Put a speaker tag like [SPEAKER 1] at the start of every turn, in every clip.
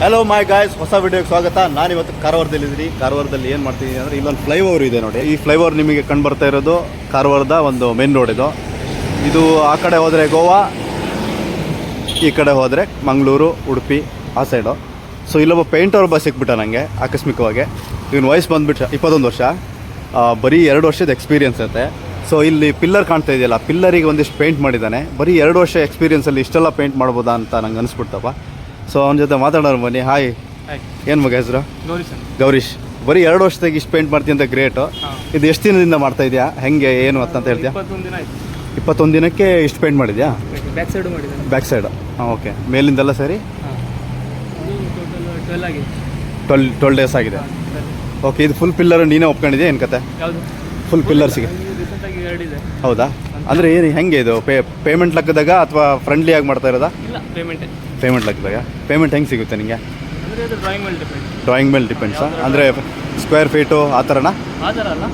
[SPEAKER 1] Hello my guys ಹೊಸ ವಿಡಿಯೋಗೆ ಸ್ವಾಗತ. ನಾನು ಇವತ್ತು ಕಾರವಾರದಲ್ಲಿದ್ದೀನಿ. ಕಾರವಾರದಲ್ಲಿ ಏನು ಮಾಡ್ತಿದ್ದೀನಿ ಅಂದರೆ ಇಲ್ಲೊಂದು ಫ್ಲೈಓವರ್ ಇದೆ ನೋಡಿ. ಈ ಫ್ಲೈಓವರ್ ನಿಮಗೆ ಕಂಡು ಬರ್ತಾ ಇರೋದು ಕಾರವಾರದ ಒಂದು ಮೇನ್ ರೋಡ್ ಇದು. ಇದು ಆ ಕಡೆ ಹೋದರೆ ಗೋವಾ, ಈ ಕಡೆ ಹೋದರೆ ಮಂಗಳೂರು, ಉಡುಪಿ ಆ ಸೈಡು ಸೊ ಇಲ್ಲೊಬ್ಬ ಪೇಂಟರ್ ಬಸ್ ಸಿಕ್ಬಿಟ್ಟ ನನಗೆ ಆಕಸ್ಮಿಕವಾಗಿ. ಇವನು ವಯಸ್ಸು ಬಂದುಬಿಟ್ಟು ಇಪ್ಪತ್ತೊಂದು ವರ್ಷ. ಬರೀ ಎರಡು ವರ್ಷದ ಎಕ್ಸ್ಪೀರಿಯನ್ಸ್ ಇರುತ್ತೆ ಸೊ ಇಲ್ಲಿ ಪಿಲ್ಲರ್ ಕಾಣ್ತಾ ಇದೆಯಲ್ಲ ಪಿಲ್ಲರಿಗೆ ಒಂದಿಷ್ಟು ಪೇಂಟ್ ಮಾಡಿದ್ದಾನೆ. ಬರೀ ಎರಡು ವರ್ಷ ಎಕ್ಸ್ಪೀರಿಯನ್ಸಲ್ಲಿ ಇಷ್ಟೆಲ್ಲ ಪೇಂಟ್ ಮಾಡ್ಬೋದಾ ಅಂತ ನಂಗೆ ಅನಿಸ್ಬಿಡ್ತಪ್ಪ. ಸೊ ಅವನ ಜೊತೆ ಮಾತಾಡೋಣ ಬನ್ನಿ. ಹಾಯ್ ಏನು ಮಗ ಹೆಸರು?
[SPEAKER 2] ಗೌರಿ ಸರ್.
[SPEAKER 1] ಗೌರೀಶ್. ಬರೀ ಎರಡು ವರ್ಷದಾಗ ಇಷ್ಟು ಪೇಂಟ್ ಮಾಡ್ತೀನಿ ಅಂತ ಗ್ರೇಟು ಇದು ಎಷ್ಟು ದಿನದಿಂದ ಮಾಡ್ತಾ ಇದೆಯಾ? ಹೆಂಗೆ ಏನು ಅಂತ ಹೇಳ್ತೀಯಾ?
[SPEAKER 2] ಇಪ್ಪತ್ತೊಂದು
[SPEAKER 1] ದಿನಕ್ಕೆ ಇಷ್ಟು ಪೇಂಟ್ ಮಾಡಿದ್ಯಾ?
[SPEAKER 2] ಬ್ಯಾಕ್ ಸೈಡ್
[SPEAKER 1] ಬ್ಯಾಕ್ ಸೈಡ್ ಹಾಂ ಓಕೆ ಮೇಲಿಂದೆಲ್ಲ ಸರಿ?
[SPEAKER 2] ಟ್ವೆಲ್
[SPEAKER 1] ಟ್ವೆಲ್ ಡೇಸ್ ಆಗಿದೆ. ಓಕೆ ಇದು ಫುಲ್ ಪಿಲ್ಲರ್ ನೀನೇ ಒಪ್ಕೊಂಡಿದ್ಯಾ? ಏನು ಕತೆ? ಫುಲ್ ಪಿಲ್ಲರ್ಸಿಗೆ ಹೌದಾ? ಅಂದರೆ ಏನು ಹೆಂಗೆ ಇದು? ಪೇ ಪೇಮೆಂಟ್ ಲೆಕ್ಕದಾಗ ಅಥವಾ ಫ್ರೆಂಡ್ಲಿ ಆಗಿ ಮಾಡ್ತಾ ಇರೋದಾ?
[SPEAKER 2] ಪೇಮೆಂಟೇ
[SPEAKER 1] ಪೇಮೆಂಟ್ ಲೆಕ್ಕದಾಗ ಪೇಮೆಂಟ್ ಹೆಂಗೆ ಸಿಗುತ್ತೆ ನಿಮಗೆ
[SPEAKER 2] ಅಂದರೆ ಅದು ಡ್ರಾಯಿಂಗ್ ಮೇಲೆ ಡಿಪೆಂಡ್
[SPEAKER 1] ಡ್ರಾಯಿಂಗ್ ಮೇಲೆ ಡಿಪೆಂಡ್ಸಾ ಅಂದರೆ ಸ್ಕ್ವೇರ್ ಫೀಟು ಆ ಥರನಾ
[SPEAKER 2] ಆ ಥರ ಅಲ್ಲ.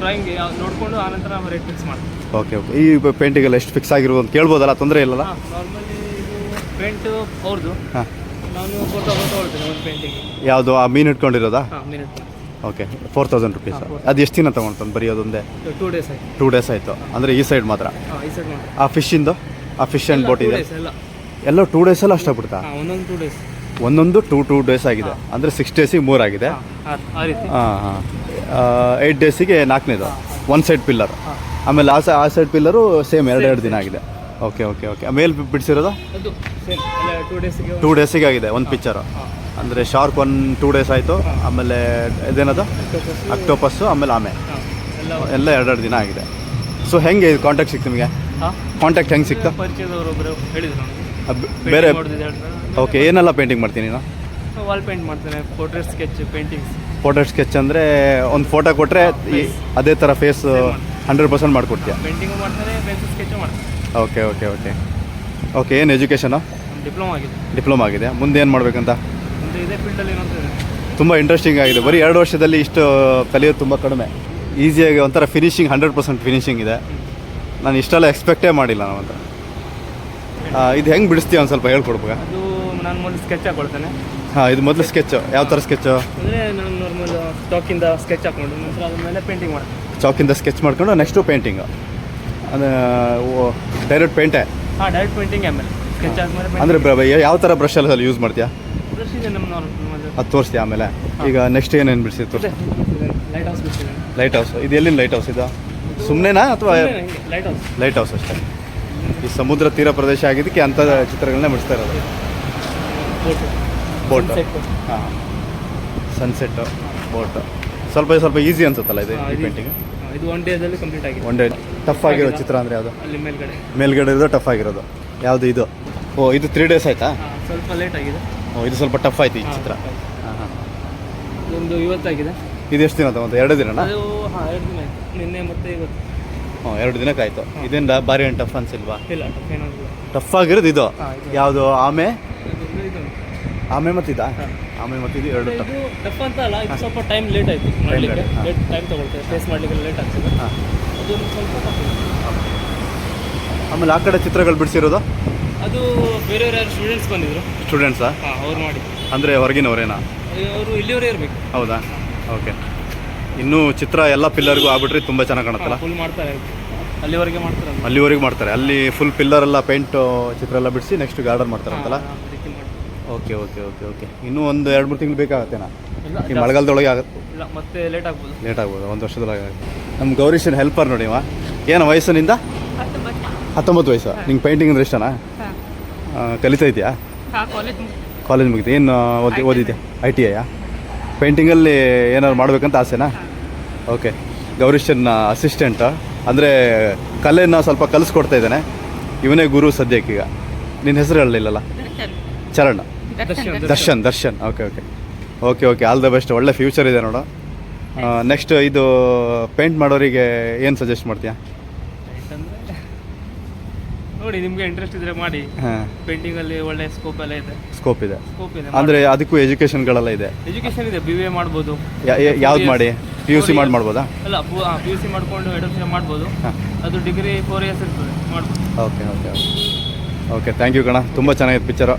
[SPEAKER 2] ಡ್ರಾಯಿಂಗ್ ನೋಡಿಕೊಂಡು ಆನಂತರ ರೇಟ್ ಫಿಕ್ಸ್ ಮಾಡ್ತೀನಿ
[SPEAKER 1] ಓಕೆ ಓಕೆ ಈ ಪೇಂಟಿಗೆಲ್ಲ ಎಷ್ಟು ಫಿಕ್ಸ್ ಆಗಿರ್ಬೋದು ಅಂತ ಕೇಳ್ಬೋದಲ್ಲ? ತೊಂದರೆ ಇಲ್ಲಲ್ಲ?
[SPEAKER 2] ಹಾಂ ನಾರ್ಮಲಿ ಇದು ಪೇಂಟು ಅವ್ರದ್ದು
[SPEAKER 1] ಹಾಂ.
[SPEAKER 2] ನಾನು ಫೋರ್ ತೌಸಂಡ್ ತೊಗೊಳ್ತೇನೆ ಒಂದು ಪೇಂಟಿಗೆ
[SPEAKER 1] ಯಾವುದು? ಆ ಮೀನು ಇಟ್ಕೊಂಡಿರೋದಾ?
[SPEAKER 2] ಹಾಂ minute
[SPEAKER 1] okay four thousand rupees ಅದು ಎಷ್ಟು ದಿನ ತೊಗೊಳ್ತಾನೆ ಬರೀ ಅದೊಂದೇ?
[SPEAKER 2] ಟೂ ಡೇಸ್ ಆಯ್ತು.
[SPEAKER 1] ಟೂ ಡೇಸ್ ಆಯಿತು. ಅಂದರೆ ಈ ಸೈಡ್ ಮಾತ್ರ?
[SPEAKER 2] ಹಾಂ ಈ ಸೈಡ್ ಮಾಡಿ
[SPEAKER 1] ಆ ಫಿಶಿಂದು ಆ ಫಿಶ್ ಆ್ಯಂಡ್ ಬೋಟ್ ಇದೆ?
[SPEAKER 2] ಎಲ್ಲ.
[SPEAKER 1] ಎಲ್ಲ ಟೂ ಡೇಸಲ್ಲಿ ಅಷ್ಟಾಗ್ಬಿಡ್ತಾ
[SPEAKER 2] ಹಾಂ ಒಂದೊಂದು ಟೂ ಡೇಸ್
[SPEAKER 1] ಒಂದೊಂದು ಟೂ ಟೂ ಡೇಸ್ ಆಗಿದೆ. ಅಂದರೆ ಸಿಕ್ಸ್ ಡೇಸಿಗೆ ಮೂರಾಗಿದೆ
[SPEAKER 2] ಆಗಿದೆ.
[SPEAKER 1] ಹಾಂ ಹಾಂ ಏಯ್ಟ್ ಡೇಸಿಗೆ ನಾಲ್ಕನೇದು. ಒನ್ ಸೈಡ್ ಪಿಲ್ಲರ್ ಆಮೇಲೆ ಆ ಆ ಸೈಡ್ ಪಿಲ್ಲರು ಸೇಮ್ ಎರಡು ಎರಡು ದಿನ ಆಗಿದೆ. ಓಕೆ ಓಕೆ ಓಕೆ ಮೇಲೆ ಬಿಡಿಸಿರೋದು?
[SPEAKER 2] ಟೂ ಡೇಸಿಗೆ
[SPEAKER 1] ಆಗಿದೆ ಒಂದು ಪಿಕ್ಚರು ಅಂದರೆ ಶಾರ್ಕ್ ಒನ್ ಟೂ ಡೇಸ್ ಆಯಿತು. ಆಮೇಲೆ ಇದೇನದು? ಅಕ್ಟೋಪಸ್ಸು ಆಮೇಲೆ ಆಮೆ.
[SPEAKER 2] ಎಲ್ಲ
[SPEAKER 1] ಎರಡೆರಡು ದಿನ ಆಗಿದೆ. ಸೊ ಹೆಂಗೆ ಇದು ಕಾಂಟ್ಯಾಕ್ಟ್ ಸಿಕ್ತು ನಿಮಗೆ? ಕಾಂಟ್ಯಾಕ್ಟ್ ಹೆಂಗೆ ಸಿಕ್ತು? ಬೇರೆ ಓಕೆ ಏನೆಲ್ಲ ಪೇಂಟಿಂಗ್ ಮಾಡ್ತೀನಿ ನಾನು?
[SPEAKER 2] ವಾಲ್ ಪೇಂಟ್ ಮಾಡ್ತೇನೆ portrait sketch paintings
[SPEAKER 1] photo sketch ಅಂದರೆ ಒಂದು ಫೋಟೋ ಕೊಟ್ಟರೆ ಅದೇ ಥರ ಫೇಸ್ ಹಂಡ್ರೆಡ್ ಪರ್ಸೆಂಟ್ ಮಾಡಿಕೊಡ್ತೀಯ?
[SPEAKER 2] ಪೇಂಟಿಂಗು ಮಾಡ್ತಾರೆ ಪೆನ್ಸಿಲ್ ಸ್ಕೆಚ್ಚು ಮಾಡ್ತಾರೆ
[SPEAKER 1] ಓಕೆ ಓಕೆ ಓಕೆ ಓಕೆ ಏನು ಎಜುಕೇಷನು
[SPEAKER 2] ಡಿಪ್ಲೊಮಾ ಆಗಿದೆ.
[SPEAKER 1] ಡಿಪ್ಲೊಮಾ ಆಗಿದೆ. ಮುಂದೆ ಏನು ಮಾಡಬೇಕಂತ?
[SPEAKER 2] ಮುಂದೆ ಇದೇ ಫೀಲ್ಡಲ್ಲಿ ಏನೋ.
[SPEAKER 1] ತುಂಬ ಇಂಟ್ರೆಸ್ಟಿಂಗ್ ಆಗಿದೆ. ಬರೀ ಎರಡು ವರ್ಷದಲ್ಲಿ ಇಷ್ಟು ಕಲಿಯೋದು ತುಂಬ ಕಡಿಮೆ. ಈಸಿಯಾಗಿ ಒಂಥರ ಫಿನಿಶಿಂಗ್ ಹಂಡ್ರೆಡ್ ಪರ್ಸೆಂಟ್ ಫಿನಿಶಿಂಗ್ ಇದೆ. ನಾನು ಇಷ್ಟೆಲ್ಲ ಎಕ್ಸ್ಪೆಕ್ಟೇ ಮಾಡಿಲ್ಲ ನಾವಂತ ಇದು ಹೆಂಗೆ ಬಿಡಿಸ್ತೀವಿ ಒಂದು ಸ್ವಲ್ಪ ಹೇಳ್ಕೊಡ್ಬೇಕು
[SPEAKER 2] ಅದು ನಾನು ಮೊದಲು ಸ್ಕೆಚ್ ಹಾಕೊಳ್ತೇನೆ.
[SPEAKER 1] ಹಾಂ ಇದು ಮೊದಲು ಸ್ಕೆಚ್ ಯಾವ ಥರ ಸ್ಕೆಚ್
[SPEAKER 2] ಅಂದರೆ ನಾನು ನಾರ್ಮಲ್ ಸ್ಟಾಕಿಂದ ಸ್ಕೆಚ್ ಹಾಕೊಂಡು ನಂತರ ಅದ್ರ ಮೇಲೆ ಪೇಂಟಿಂಗ್ ಮಾಡಿ
[SPEAKER 1] ಚಾಕಿಂದ ಸ್ಕೆಚ್ ಮಾಡ್ಕೊಂಡು ನೆಕ್ಸ್ಟು ಪೇಂಟಿಂಗು ಡೈರೆಕ್ಟ್ ಪೇಂಟೇ
[SPEAKER 2] ಹಾಂ ಡೈರೆಕ್ಟ್ ಪೇಂಟಿಂಗ್ ಆಮೇಲೆ. ಸ್ಕೆಚ್ ಆದಮೇಲೆ
[SPEAKER 1] ಅಂದರೆ ಯಾವ ಥರ ಬ್ರಷಲ್ಲಿ ಯೂಸ್ ಮಾಡ್ತೀಯಾ?
[SPEAKER 2] ಬ್ರಷ್ ಇದೆ ನಮ್ಮ ನಾರ್ಮಲ್
[SPEAKER 1] ಅದು ತೋರಿಸ್ತೀಯ ಆಮೇಲೆ? ಈಗ ನೆಕ್ಸ್ಟ್ ಏನೇನು ಬಿಡಿಸಿ ತೋರಿಸಿ?
[SPEAKER 2] ಲೈಟ್ ಹೌಸ್
[SPEAKER 1] ಲೈಟ್ ಹೌಸ್ ಇದು ಎಲ್ಲಿನ ಲೈಟ್ ಹೌಸ್ ಇದು? ಸುಮ್ಮನೆನಾ ಅಥವಾ
[SPEAKER 2] ಲೈಟ್ ಹೌಸ್
[SPEAKER 1] ಲೈಟ್ ಹೌಸ್ ಅಷ್ಟೇ? ಈ ಸಮುದ್ರ ತೀರ ಪ್ರದೇಶ ಆಗಿದ್ದಕ್ಕೆ ಅಂಥ ಚಿತ್ರಗಳನ್ನ ಬಿಡಿಸ್ತಾ ಇರೋದು.
[SPEAKER 2] ಬೋಟು.
[SPEAKER 1] ಹಾಂ. ಸನ್ಸೆಟ್ಟು ಬೋಟ್ ಸ್ವಲ್ಪ ಸ್ವಲ್ಪ ಈಸಿ ಅನ್ಸುತ್ತಲ್ಲ ಇದು ಈ
[SPEAKER 2] ಇದು-
[SPEAKER 1] ಪೇಂಟಿಂಗ್
[SPEAKER 2] ಹಾ, ಇದು ಒನ್ ಡೇದಲ್ಲಿ ಕಂಪ್ಲೀಟ್ ಆಗಿದೆ.
[SPEAKER 1] ಒನ್ ಡೇ ಟಫ್ ಆಗಿರೋ ಚಿತ್ರ ಅಂದರೆ ಯಾವುದು?
[SPEAKER 2] ಅಲ್ಲಿ ಮೇಲ್ಗಡೆ.
[SPEAKER 1] ಮೇಲ್ಗಡೆ ಇರೋದು ಟಫ್ ಆಗಿರೋದು. ಯಾವುದು ಇದು? ಓ ಇದು ತ್ರೀ ಡೇಸ್ ಆಯ್ತಾ?
[SPEAKER 2] ಸ್ವಲ್ಪ ಲೇಟ್ ಆಗಿದೆ.
[SPEAKER 1] ಓ ಇದು ಸ್ವಲ್ಪ ಟಫ್ ಆಯ್ತು ಈ ಚಿತ್ರ. ಹಾಂ ಹಾಂ.
[SPEAKER 2] ಇದೊಂದು ಇವತ್ತಾಗಿದೆ.
[SPEAKER 1] ಇದು ಎಷ್ಟು ದಿನ ತಗೊಂತ ಎರಡು ದಿನನಾ?
[SPEAKER 2] ದಿನ ಆಯ್ತು. ನಿನ್ನೆ ಮತ್ತೆ ಇವತ್ತು.
[SPEAKER 1] ಹ್ಞೂ ಎರಡು ದಿನಕ್ಕೆ ಆಯಿತು ಇದರಿಂದ ಭಾರಿ ಏನು ಟಫ್ ಅನ್ಸಿಲ್ವಾ
[SPEAKER 2] ಇಲ್ಲ.
[SPEAKER 1] ಟಫ್ ಆಗಿರೋದು ಇದು? ಯಾವುದು ಆಮೆ. ಆಮೆ ಮತ್ತಿದ. ಆಮೆ ಮತ್ತಿದು ಎರಡು ಟಫ್.
[SPEAKER 2] ಟಫ್ ಅಂತ ಅಲ್ಲ ಇದು ಸ್ವಲ್ಪ ಟೈಮ್ ಲೇಟ್ ಆಯಿತು. ಮಾಡಲಿಕ್ಕೆ. ಲೇಟ್ ಟೈಮ್ ತಗೊಳ್ತೇವೆ. ಫೇಸ್ ಮಾಡಲಿಕ್ಕೆ ಲೇಟ್ ಆಗ್ತದೆ.
[SPEAKER 1] ಹಾಂ.
[SPEAKER 2] ಅದು ಸ್ವಲ್ಪ.
[SPEAKER 1] ಆಮೇಲೆ ಆ ಕಡೆ ಚಿತ್ರಗಳು ಬಿಡಿಸಿರೋದು?
[SPEAKER 2] ಅದು ಬೇರೆಯವ್ರು ಯಾರು ಸ್ಟೂಡೆಂಟ್ಸ್ ಬಂದಿದ್ರು.
[SPEAKER 1] ಸ್ಟೂಡೆಂಟ್ಸಾ
[SPEAKER 2] ಹಾಂ ಅವ್ರು ಮಾಡಿ
[SPEAKER 1] ಅಂದರೆ ಹೊರಗಿನವರೇನಾ?
[SPEAKER 2] ಅವರು ಇಲ್ಲಿಯವರೇ ಇರಬೇಕು.
[SPEAKER 1] ಹೌದಾ? ಓಕೆ ಇನ್ನೂ ಚಿತ್ರ ಎಲ್ಲ ಪಿಲ್ಲರ್ಗೂ ಆಗ್ಬಿಟ್ರೆ ತುಂಬ ಚೆನ್ನಾಗಿ ಕಾಣುತ್ತಲ್ಲ?
[SPEAKER 2] ಫುಲ್ ಮಾಡ್ತಾರೆ. ಅಲ್ಲಿವರೆಗೆ ಮಾಡ್ತಾರೆ.
[SPEAKER 1] ಅಲ್ಲಿವರೆಗೆ ಮಾಡ್ತಾರೆ. ಅಲ್ಲಿ ಫುಲ್ ಪಿಲ್ಲರ್ ಎಲ್ಲ ಪೇಂಟ್ ಚಿತ್ರ ಎಲ್ಲ ಬಿಡಿಸಿ ನೆಕ್ಸ್ಟ್ ಗಾರ್ಡನ್ ಮಾಡ್ತಾರಂತಲ್ಲ. ಓಕೆ ಓಕೆ ಓಕೆ ಓಕೆ ಇನ್ನೂ ಒಂದು ಎರಡು ಮೂರು ತಿಂಗಳು ಬೇಕಾಗತ್ತೇನಾ?
[SPEAKER 2] ನಾ
[SPEAKER 1] ಈ ಮಳೆಗಾಲದೊಳಗೆ ಆಗುತ್ತೆ
[SPEAKER 2] ಇಲ್ಲ ಮತ್ತೆ ಲೇಟ್ ಆಗ್ಬೋದು.
[SPEAKER 1] ಲೇಟ್ ಆಗ್ಬೋದು ಒಂದು ವರ್ಷದೊಳಗೆ ನಮ್ಮ ಗೌರೀಶನ್ ಹೆಲ್ಪರ್ ನೋಡಿ ಅವ ಏನು ವಯಸ್ಸಿನಿಂದ? ಹತ್ತೊಂಬತ್ತು ವಯಸ್ಸು. ನಿಂಗೆ ಪೇಂಟಿಂಗ್ ಅಂದ್ರೆ ಇಷ್ಟನಾ? ಕಲಿತಾ ಇದೆಯಾ?
[SPEAKER 2] ಕಾಲೇಜ್
[SPEAKER 1] ಕಾಲೇಜ್ ಮುಗಿದು ಏನು ಓದಿ ಓದಿದ್ಯಾ? ಐ ಟಿ ಐಯಾ ಪೇಂಟಿಂಗಲ್ಲಿ ಏನಾದ್ರು ಮಾಡಬೇಕಂತ ಆಸೆನಾ? ಓಕೆ ಗೌರೀಶನ್ನ ಅಸಿಸ್ಟೆಂಟ ಅಂದರೆ ಕಲೆಯನ್ನು ಸ್ವಲ್ಪ ಕಲಿಸ್ಕೊಡ್ತಾ ಇದ್ದಾನೆ. ಇವನೇ ಗುರು ಸದ್ಯಕ್ಕೀಗ ನಿನ್ನ ಹೆಸರು ಹೇಳಲಿಲ್ಲಲ್ಲ Charan.
[SPEAKER 2] Darshan
[SPEAKER 1] Darshan okay okay okay okay all the best ಒಳ್ಳೆ ಫ್ಯೂಚರ್ ಇದೆ ನೋಡು. ನೆಕ್ಸ್ಟ್ ಇದು ಪೇಂಟ್ ಮಾಡೋರಿಗೆ ಏನು ಸಜೆಸ್ಟ್ ಮಾಡ್ತೀಯಾ?
[SPEAKER 2] ನೋಡಿ ನಿಮಗೆ ಇಂಟ್ರೆಸ್ಟ್ ಇದ್ರೆ ಮಾಡಿ.
[SPEAKER 1] ಹಾಂ.
[SPEAKER 2] ಪೇಂಟಿಂಗ್ ಅಲ್ಲಿ ಒಳ್ಳೆ ಸ್ಕೋಪ್ ಎಲ್ಲ ಇದೆ.
[SPEAKER 1] ಸ್ಕೋಪ್ ಇದೆ.
[SPEAKER 2] ಸ್ಕೋಪ್ ಇದೆ
[SPEAKER 1] ಅಂದ್ರೆ ಅದಕ್ಕೂ ಎಜುಕೇಷನ್ಗಳೆಲ್ಲ ಇದೆ.
[SPEAKER 2] ಎಜುಕೇಶನ್ ಇದೆ ಬಿ ಎ ಮಾಡ್ಬೋದು.
[SPEAKER 1] ಯಾವ್ದು ಮಾಡಿ? ಪಿ ಯು ಸಿ ಮಾಡಿ ಮಾಡ್ಬೋದಾ?
[SPEAKER 2] ಅಲ್ಲ ಪಿ ಯು ಸಿ ಮಾಡ್ಕೊಂಡು ಎಡಮಿಷನ್ ಮಾಡ್ಬೋದು.
[SPEAKER 1] ಹಾಂ.
[SPEAKER 2] ಅದು ಡಿಗ್ರಿ ಫೋರ್ ಇಯರ್ಸ್ ಇರ್ತದೆ ಮಾಡ್ಬೋದು.
[SPEAKER 1] Okay okay okay okay thank you ಕಣ. ತುಂಬ ಚೆನ್ನಾಗಿದೆ picture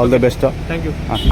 [SPEAKER 1] all the best
[SPEAKER 2] thank you
[SPEAKER 1] ಹಾಂ.